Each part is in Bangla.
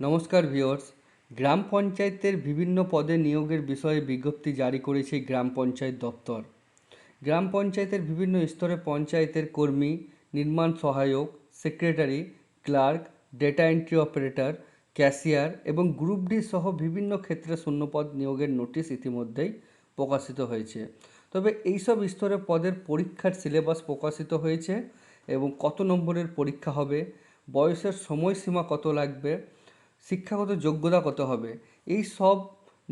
নমস্কার ভিওর্স গ্রাম পঞ্চায়েতের বিভিন্ন পদে নিয়োগের বিষয়ে বিজ্ঞপ্তি জারি করেছে গ্রাম পঞ্চায়েত দপ্তর। গ্রাম পঞ্চায়েতের বিভিন্ন স্তরে পঞ্চায়েতের কর্মী, নির্মাণ সহায়ক, secretary, clerk, data entry operator, cashier এবং গ্রুপ ডি সহ বিভিন্ন ক্ষেত্রে শূন্যপদ নিয়োগের নোটিশ ইতিমধ্যেই প্রকাশিত হয়েছে। তবে এইসব স্তরে পদের পরীক্ষার সিলেবাস প্রকাশিত হয়েছে এবং কত নম্বরের পরীক্ষা হবে, বয়সের সময়সীমা কত লাগবে শিক্ষাগত যোগ্যতা কত হবে? এই সব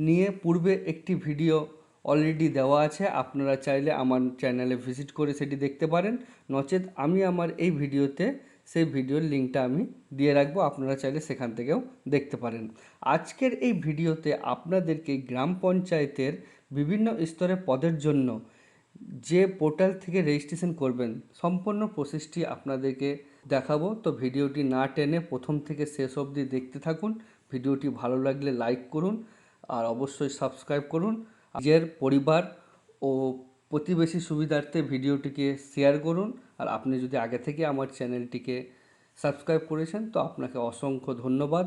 নিয়ে পূর্বে একটি ভিডিও অলরেডি দেওয়া আছে। আপনারা চাইলে আমার চ্যানেলে ভিজিট করে সেটি দেখতে পারেন। নচেত আমি আমার এই ভিডিওতে সেই ভিডিওর লিঙ্কটা আমি দিয়ে রাখব। আপনারা চাইলে সেখান থেকেও দেখতে পারেন। আজকের এই ভিডিওতে আপনাদেরকে গ্রাম পঞ্চায়েতের বিভিন্ন স্তরে পদের জন্য যে পোর্টাল থেকে রেজিস্ট্রেশন করবেন, সম্পূর্ণ প্রসেসটি আপনাদেরকে দেখাবো। তো ভিডিওটি না টেনে প্রথম থেকে শেষ অবধি দেখতে থাকুন। ভিডিওটি ভালো লাগলে লাইক করুন আর অবশ্যই সাবস্ক্রাইব করুন। নিজের পরিবার ও প্রতিবেশী সুবিধার্থে ভিডিওটিকে শেয়ার করুন। আর আপনি যদি আগে থেকে আমার চ্যানেলটিকে সাবস্ক্রাইব করেছেন, তো আপনাকে অসংখ্য ধন্যবাদ।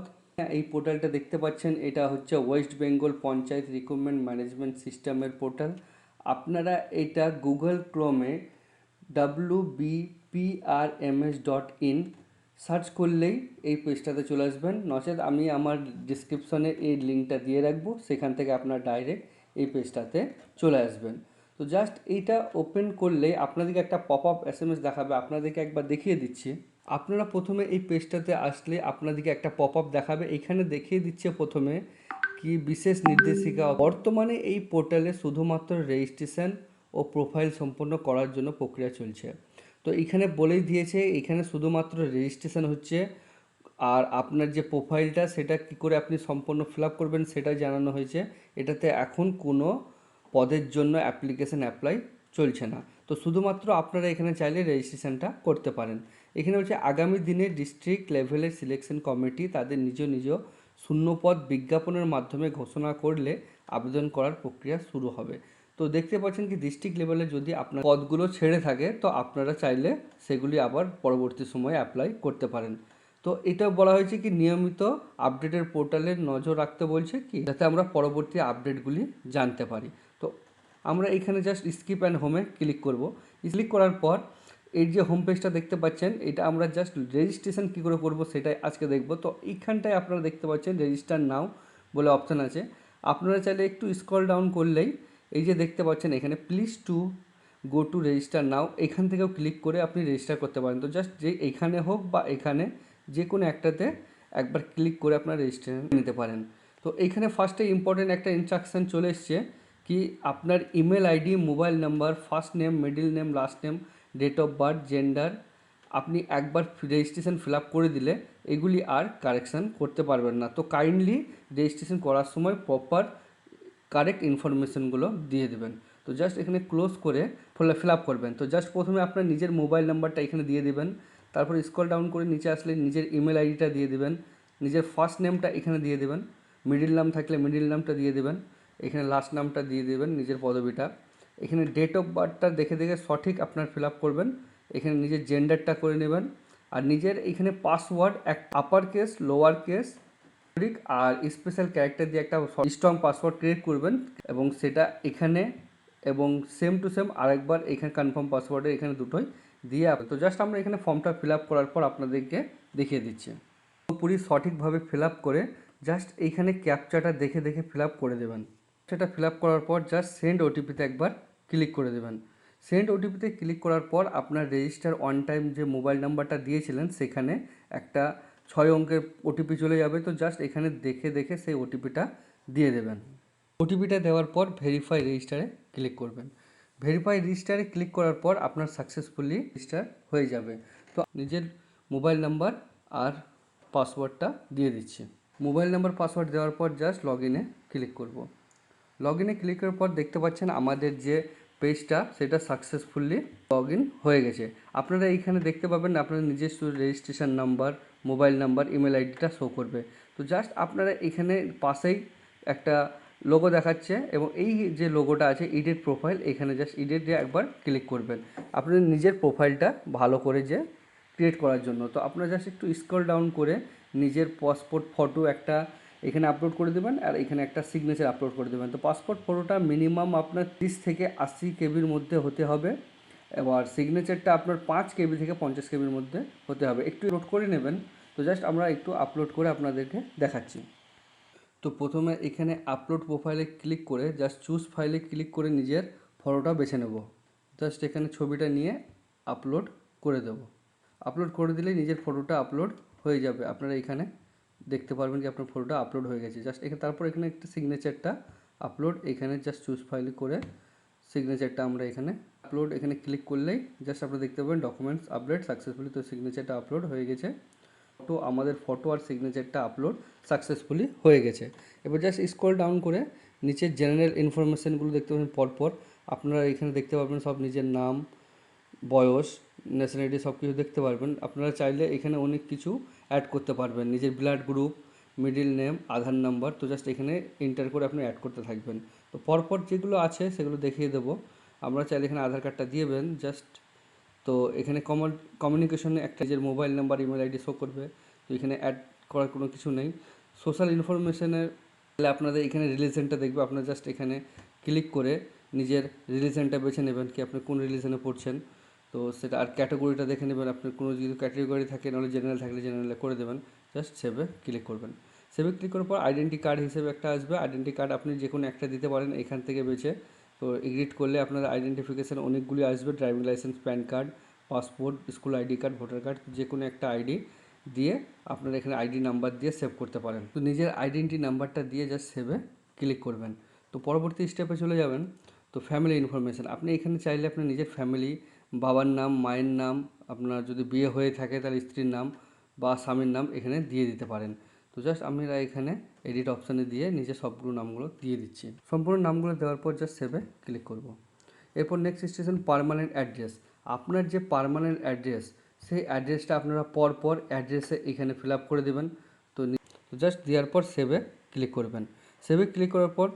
এই পোর্টালটা দেখতে পাচ্ছেন, এটা হচ্ছে West Bengal panchayat recruitment management সিস্টেমের পোর্টাল। আপনারা এটা Google ক্রোমে W B P R M S dot in search করলেই এই পেজটাতে চলে আসবেন। নচেত আমি আমার ডিসক্রিপশনে এই লিঙ্কটা দিয়ে রাখব, সেখান থেকে আপনার ডাইরেক্ট এই পেজটাতে চলে আসবেন। তো জাস্ট এইটা ওপেন করলেই আপনাদেরকে একটা pop up S M S দেখাবে, আপনাদেরকে একবার দেখিয়ে দিচ্ছি। আপনারা প্রথমে এই পেজটাতে আসলে আপনাদেরকে একটা পপ আপ দেখাবে। এখানে দেখিয়ে দিচ্ছে প্রথমে কি বিশেষ নির্দেশিকা। বর্তমানে এই পোর্টালে শুধুমাত্র রেজিস্ট্রেশন ও প্রোফাইল সম্পন্ন করার জন্য প্রক্রিয়া চলছে। তো এখানে বলেই দিয়েছে, এখানে শুধুমাত্র রেজিস্ট্রেশন হচ্ছে। আর আপনার যে প্রোফাইলটা সেটা কি করে আপনি সম্পূর্ণ ফিল আপ করবেন সেটা জানানো হয়েছে। এটাতে এখন কোনো পদের জন্য অ্যাপ্লিকেশন অ্যাপ্লাই চলছে না। তো শুধুমাত্র আপনারা এখানে চাইলে রেজিস্ট্রেশনটা করতে পারেন। এখানে হচ্ছে আগামী দিনে ডিস্ট্রিক্ট লেভেলের সিলেকশন কমিটি তাদের নিজ নিজ শূন্যপদ বিজ্ঞাপনের মাধ্যমে ঘোষণা করলে আবেদন করার প্রক্রিয়া শুরু হবে। তো দেখতে পাচ্ছেন কি ডিস্ট্রিক্ট লেভেলে যদি আপনার পদগুলো ছেড়ে থাকে, তো আপনারা চাইলে সেগুলি আবার পরবর্তী সময়ে অ্যাপ্লাই করতে পারেন। তো এটা বলা হয়েছে কি, নিয়মিত আপডেটের পোর্টালে নজর রাখতে বলছে কি, যাতে আমরা পরবর্তী আপডেটগুলি জানতে পারি। তো আমরা এখানে জাস্ট স্কিপ অ্যান্ড হোমে ক্লিক করব। ক্লিক করার পর এই যে হোম পেজটা দেখতে পাচ্ছেন, এটা আমরা জাস্ট রেজিস্ট্রেশন কী করে করব সেটাই আজকে দেখব। তো এইখানটায় আপনারা দেখতে পাচ্ছেন রেজিস্টার নাও বলে অপশান আছে। আপনারা চাইলে একটু স্ক্রল ডাউন করলেই এই যে দেখতে পাচ্ছেন, এখানে please to go to register now এখান থেকেও ক্লিক করে আপনি রেজিস্টার করতে পারেন। তো জাস্ট যে এখানে হোক বা এখানে যে কোনো একটাতে একবার ক্লিক করে আপনার রেজিস্ট্রেশন নিতে পারেন। তো এইখানে ফার্স্টে ইম্পর্টেন্ট একটা ইনস্ট্রাকশান চলে এসছে কি আপনার email ID mobile number first name middle name last name date of birth gender আপনি একবার রেজিস্ট্রেশন ফিল করে দিলে এগুলি আর কারেকশান করতে পারবেন না। তো কাইন্ডলি রেজিস্ট্রেশন করার সময় প্রপার কারেক্ট ইনফরমেশনগুলো দিয়ে দেবেন। তো জাস্ট এখানে ক্লোজ করে ফলে ফিল আপ করবেন। তো জাস্ট প্রথমে আপনার নিজের মোবাইল নাম্বারটা এখানে দিয়ে দেবেন। তারপর স্ক্রল ডাউন করে নিচে আসলে নিজের ইমেল আইডিটা দিয়ে দেবেন। নিজের ফার্স্ট নেমটা এখানে দিয়ে দেবেন। মিডিল নাম থাকলে মিডিল নামটা দিয়ে দেবেন। এখানে লাস্ট নামটা দিয়ে দেবেন নিজের পদবিটা। এখানে ডেট অফ বার্থটা দেখে দেখে সঠিক আপনার ফিল আপ করবেন। এখানে নিজের জেন্ডারটা করে নেবেন। আর নিজের এখানে পাসওয়ার্ড এক আপার কেস লোয়ার কেস আর স্পেশাল ক্যারেক্টার দিয়ে একটা স্ট্রং পাসওয়ার্ড ক্রিয়েট করবেন এবং সেটা এখানে এবং সেম টু সেম আরেকবার এখানে কনফার্ম পাসওয়ার্ডে এখানে দুটোই দিয়ে তো জাস্ট আমরা এখানে ফর্মটা ফিল আপ করার পর আপনাদেরকে দেখিয়ে দিচ্ছি। পুরোপুরি সঠিকভাবে ফিল আপ করে জাস্ট এইখানে ক্যাপচাটা দেখে দেখে ফিল আপ করে দেবেন। সেটা ফিল আপ করার পর জাস্ট সেন্ড ওটিপিতে একবার ক্লিক করে দেবেন। সেন্ড ওটিপিতে ক্লিক করার পর আপনার রেজিস্টার অন টাইম যে মোবাইল নাম্বারটা দিয়েছিলেন সেখানে একটা ছয় অঙ্কের ওটিপি চলে যাবে, তো জাস্ট এখানে দেখে দেখে সেই ওটিপিটা দিয়ে দেবেন। ওটিপিটা দেওয়ার পর ভেরিফাই রেজিস্টারে ক্লিক করবেন। ভেরিফাই রেজিস্টারে ক্লিক করার পর আপনার সাকসেসফুলি রেজিস্টার হয়ে যাবে। তো নিজের মোবাইল নাম্বার আর পাসওয়ার্ডটা দিয়ে দিচ্ছি। মোবাইল নাম্বার পাসওয়ার্ড দেওয়ার পর জাস্ট লগ ইনে ক্লিক করব। লগ ইনে ক্লিক করার পর দেখতে পাচ্ছেন আমাদের যে পেজটা সেটা সাকসেসফুলি লগ হয়ে গেছে। আপনারা এইখানে দেখতে পাবেন আপনার নিজস্ব registration number mobile number, email আইডিটা শো করবে। তো জাস্ট আপনারা এখানে পাশেই একটা লোগো দেখাচ্ছে এবং এই যে লোগোটা আছে ইডিট প্রোফাইল এখানে জাস্ট ইডিট দিয়ে একবার ক্লিক করবেন। আপনার নিজের প্রোফাইলটা ভালো করে যে ক্রিয়েট করার জন্য। তো আপনারা জাস্ট একটু স্ক্রল ডাউন করে নিজের পাসপোর্ট ফটো একটা এখানে আপলোড করে দেবেন আর এখানে একটা সিগনেচার আপলোড করে দেবেন। তো পাসপোর্ট ফটোটা মিনিমাম আপনার তিরিশ থেকে আশি কেবির মধ্যে হতে হবে। এবার সিগনেচারটা আপনার পাঁচ কেবি থেকে পঞ্চাশ কেবির মধ্যে হতে হবে। একটু লোড করে নেবেন। তো জাস্ট আমরা একটু আপলোড করে আপনাদেরকে দেখাচ্ছি। তো প্রথমে এখানে আপলোড প্রোফাইলে ক্লিক করে জাস্ট চুজ ফাইলে ক্লিক করে নিজের ফটোটা বেছে নেব। জাস্ট এখানে ছবিটা নিয়ে আপলোড করে দেব। আপলোড করে দিলেই নিজের ফটোটা আপলোড হয়ে যাবে। আপনারা এখানে দেখতে পারবেন যে আপনার ফটোটা আপলোড হয়ে গেছে। জাস্ট এখানে তারপর এখানে একটা সিগনেচারটা আপলোড এখানে জাস্ট চুজ ফাইলে করে সিগনেচারটা আমরা এখানে আপলোড এখানে ক্লিক করলেই জাস্ট আপনারা দেখতে পাবেন ডকুমেন্টস আপলোড সাকসেসফুলি তো সিগনেচারটা আপলোড হয়ে গেছে। ফটো আমাদের ফটো আর সিগনেচারটা আপলোড সাকসেসফুলি হয়ে গেছে। এবার জাস্ট স্ক্রল ডাউন করে নিচের জেনারেল ইনফরমেশানগুলো দেখতে পাবেন পরপর। আপনারা এখানে দেখতে পারবেন সব নিজের নাম, বয়স ন্যাশনালিটি সব কিছু দেখতে পারবেন। আপনারা চাইলে এখানে অনেক কিছু অ্যাড করতে পারবেন। নিজের blood group middle name Aadhaar number তো জাস্ট এখানে এন্টার করে আপনি অ্যাড করতে থাকবেন। তো পরপর যেগুলো আছে সেগুলো দেখিয়ে দেবো। আমরা চাইলে এখানে আধার কার্ডটা দিয়েবেন জাস্ট তো এখানে কমিউনিকেশনে একটা নিজের mobile number email ID show করবে। তো এখানে অ্যাড করার কোনো কিছু নেই। সোশ্যাল ইনফরমেশনের আপনাদের এখানে রিলিজনটা দেখবে। আপনারা জাস্ট এখানে ক্লিক করে নিজের রিলিজনটা বেছে নেবেন, কি আপনি কোন রিলিজনে পড়ছেন। তো সেটা আর ক্যাটাগরিটা দেখে নেবেন। আপনার কোনো যদি ক্যাটাগরি থাকে, নাহলে জেনারেল থাকলে জেনারেলে করে দেবেন। জাস্ট সেভে ক্লিক করবেন। সেভে ক্লিক করার পর আইডেন্টি কার্ড হিসেবে একটা আসবে। আইডেন্টি কার্ড আপনি যে কোনো একটা দিতে পারেন এখান থেকে বেছে। তো এগ্রিড করলে আপনার আইডেন্টিফিকেশান অনেকগুলি আসবে। Driving licence PAN card passport school ID card voter card যে কোনো একটা আইডি দিয়ে আপনারা এখানে আইডি নাম্বার দিয়ে সেভ করতে পারেন। তো নিজের আইডেন্টি নাম্বারটা দিয়ে জাস্ট সেভে ক্লিক করবেন। তো পরবর্তী স্টেপে চলে যাবেন। তো ফ্যামিলি ইনফরমেশান আপনি এখানে চাইলে আপনি নিজের ফ্যামিলি বাবার নাম, মায়ের নাম, আপনার যদি বিয়ে হয়ে থাকে তাহলে স্ত্রীর নাম বা স্বামীর নাম এখানে দিয়ে দিতে পারেন। জাস্ট আমরা এখানে এডিট অপশানে দিয়ে নিজের সবগুলো নামগুলো দিয়ে দিচ্ছি। সম্পূর্ণ নামগুলো দেওয়ার পর জাস্ট সেভে ক্লিক করব। এরপর নেক্সট স্টেশন পারমানেন্ট অ্যাড্রেস আপনার যে পারমানেন্ট অ্যাড্রেস সেই অ্যাড্রেসটা আপনারা পর পর অ্যাড্রেসে এখানে ফিল করে দেবেন। তো জাস্ট দেওয়ার পর সেভে ক্লিক করবেন। সেভে ক্লিক করার পর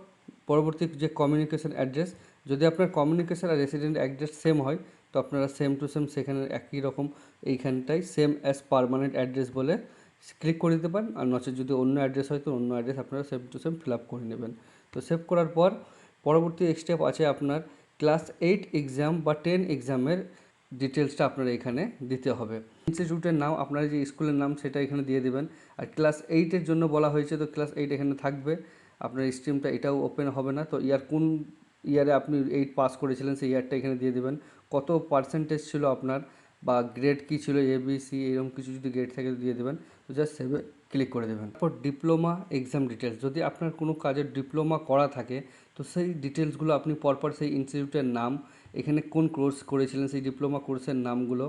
পরবর্তী যে কমিউনিকেশন অ্যাড্রেস যদি আপনার কমিউনিকেশন আর রেসিডেন্ট অ্যাড্রেস সেম হয়, তো আপনারা সেম টু সেম সেখানে একই রকম এইখানটাই সেম অ্যাজ পারমানেন্ট অ্যাড্রেস বলে ক্লিক করে দিতে পারেন। আর নচেত যদি অন্য অ্যাড্রেস হয় তো অন্য অ্যাড্রেস আপনারা same to same fill up করে নেবেন। তো সেভ করার পর পরবর্তী স্টেপ আছে আপনার ক্লাস এইট এক্সাম বা টেন এক্সামের ডিটেলসটা আপনারা এখানে দিতে হবে। ইনস্টিটিউটের নাম, আপনার যে স্কুলের নাম সেটা এখানে দিয়ে দেবেন। আর ক্লাস এইটের জন্য বলা হয়েছে তো ক্লাস এইট এখানে থাকবে। আপনার স্ট্রিমটা এটাও ওপেন হবে না। তো ইয়ার কোন ইয়ারে আপনি এইট পাস করেছিলেন সেই ইয়ারটা এখানে দিয়ে দেবেন। কত পার্সেন্টেজ ছিল আপনার বা গ্রেড কী ছিল এ বি সি এরকম কিছু যদি গ্রেড থাকে দিয়ে দেবেন। জাস্ট সেভে ক্লিক করে দেবেন। তারপর ডিপ্লোমা এক্সাম ডিটেলস যদি আপনার কোনো কাজের ডিপ্লোমা করা থাকে, তো সেই ডিটেলসগুলো আপনি পরপর সেই ইনস্টিটিউটের নাম, এখানে কোন কোর্স করেছিলেন, সেই ডিপ্লোমা কোর্সের নামগুলো,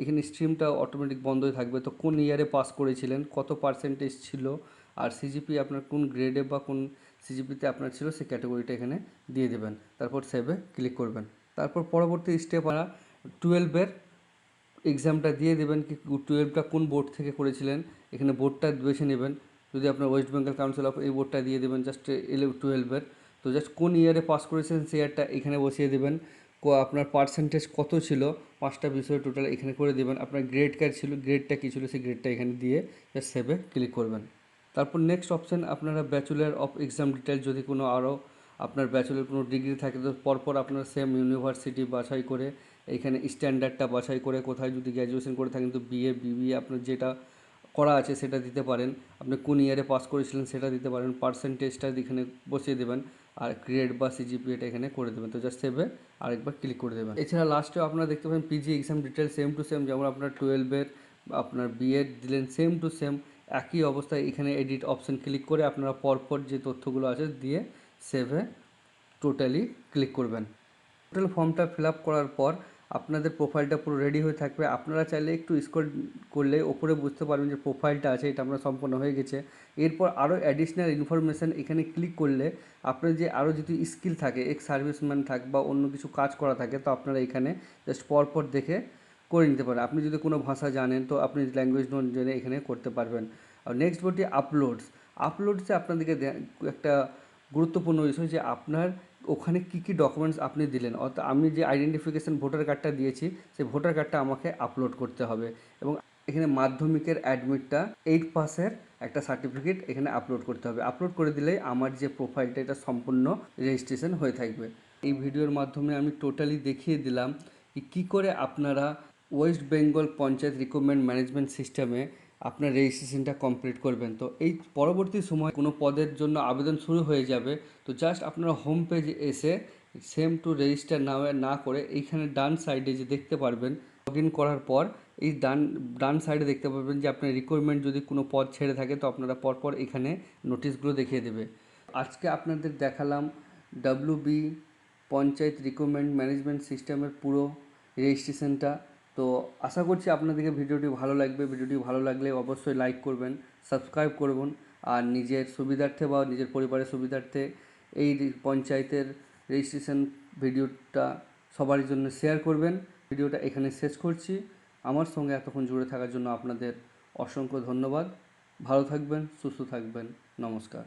এখানে স্ট্রিমটা অটোমেটিক বন্ধ হয়ে থাকবে, তো কোন ইয়ারে পাস করেছিলেন, কত পার্সেন্টেজ ছিল, আর সিজিপি আপনার কোন গ্রেডে বা কোন সিজিপিতে আপনার ছিল, সেই ক্যাটাগরিটা এখানে দিয়ে দেবেন। তারপর সেভে ক্লিক করবেন। তারপর পরবর্তী স্টেপ আমরা টুয়েলভের এক্সামটা দিয়ে দেবেন কি টুয়েলভটা কোন বোর্ড থেকে করেছিলেন, এখানে বোর্ডটা বেছে নেবেন। যদি আপনার ওয়েস্ট বেঙ্গল কাউন্সিল অফ এই বোর্ডটা দিয়ে দেবেন জাস্ট ইলেভ টুয়েলভের তো জাস্ট কোন ইয়ারে পাস করেছেন, সেই ইয়ারটা এখানে বসিয়ে দেবেন। আপনার পার্সেন্টেজ কত ছিল, পাঁচটা বিষয় টোটাল এখানে করে দেবেন। আপনার গ্রেড কার্ড ছিল গ্রেডটা কী ছিল, সেই গ্রেডটা এখানে দিয়ে জাস্ট সেভে ক্লিক করবেন। তারপর নেক্সট অপশান আপনারা ব্যাচুলার অফ এক্সাম ডিটেল যদি কোনো আরও আপনার ব্যাচুলার কোনো ডিগ্রি থাকে, তো পরপর আপনার সেম ইউনিভার্সিটি বাছাই করে এখানে স্ট্যান্ডার্ডটা বাছাই করে কোথায় যদি গ্র্যাজুয়েশন করে থাকেন, তো বিএ বিবিএ আপনার যেটা করা আছে সেটা দিতে পারেন। আপনি কোন ইয়ারে পাস করেছিলেন সেটা দিতে পারেন। পার্সেন্টেজটা এখানে বসিয়ে দেবেন আর গ্রেড বা সিজিপিএটা এখানে করে দেবেন। তো জাস্ট সেভে আরেকবার ক্লিক করে দেবেন। এছাড়া লাস্টেও আপনারা দেখতে পাবেন PG exam detail same to same যেমন আপনার টুয়েলভের আপনার বিএড দিলেন সেম টু সেম একই অবস্থায় এখানে এডিট অপশান ক্লিক করে আপনারা পরপর যে তথ্যগুলো আছে দিয়ে সেভে টোটালি ক্লিক করবেন। টোটাল ফর্মটা ফিল করার পর আপনাদের প্রোফাইলটা পুরো রেডি হয়ে থাকবে। আপনারা চাইলে একটু স্ক্রল করলে ওপরে বুঝতে পারবেন যে প্রোফাইলটা আছে, এটা আমরা সম্পূর্ণ হয়ে গেছে। এরপর আরও অ্যাডিশনাল ইনফরমেশান এখানে ক্লিক করলে আপনার যে আরও যদি স্কিল থাকে এক্স সার্ভিসম্যান থাক বা অন্য কিছু কাজ করা থাকে, তো আপনারা এখানে জাস্ট পরপর দেখে করে নিতে পারেন। আপনি যদি কোনো ভাষা জানেন, তো আপনি ল্যাঙ্গুয়েজ নোট জেনে এখানে করতে পারবেন। আর নেক্সট বলটি আপলোডস আপলোডসে আপনাদেরকে একটা গুরুত্বপূর্ণ বিষয় যে আপনার ওখানে কী কী ডকুমেন্টস আপনি দিলেন? অর্থাৎ আমি যে আইডেন্টিফিকেশান ভোটার কার্ডটা দিয়েছি, সেই ভোটার কার্ডটা আমাকে আপলোড করতে হবে। এবং এখানে মাধ্যমিকের অ্যাডমিটটা এইট পাসের একটা সার্টিফিকেট এখানে আপলোড করতে হবে। আপলোড করে দিলেই আমার যে প্রোফাইলটা এটা সম্পূর্ণ রেজিস্ট্রেশন হয়ে থাকবে। এই ভিডিওর মাধ্যমে আমি টোটালি দেখিয়ে দিলাম কি করে আপনারা West Bengal panchayat recruitment management সিস্টেমে আপনার রেজিস্ট্রেশনটা কমপ্লিট করবেন। তো এই পরবর্তী সময় কোনো পদের জন্য আবেদন শুরু হয়ে যাবে। তো জাস্ট আপনারা হোম পেজে এসে সেম টু রেজিস্টার না না করে এইখানে ডান সাইডে যে দেখতে পারবেন লগ ইন করার পর এই ডান ডান সাইডে দেখতে পারবেন যে আপনার রিকোয়ারমেন্ট যদি কোনো পদ ছেড়ে থাকে তো আপনারা পরপর এখানে নোটিশগুলো দেখিয়ে দেবে। আজকে আপনাদের দেখালাম W B panchayat recruitment management সিস্টেমের পুরো রেজিস্ট্রেশনটা তো আশা করছি আপনাদেরকে ভিডিওটি ভালো লাগবে। ভিডিওটি ভালো লাগলে অবশ্যই লাইক করবেন সাবস্ক্রাইব করবেন আর নিজের সুবিধার্থে বা নিজের পরিবারের সুবিধার্থে এই পঞ্চায়েতের রেজিস্ট্রেশন ভিডিওটা সবার জন্য শেয়ার করবেন। ভিডিওটা এখানে শেষ করছি। আমার সঙ্গে এতক্ষণ জুড়ে থাকার জন্য আপনাদের অসংখ্য ধন্যবাদ। ভালো থাকবেন, সুস্থ থাকবেন। নমস্কার।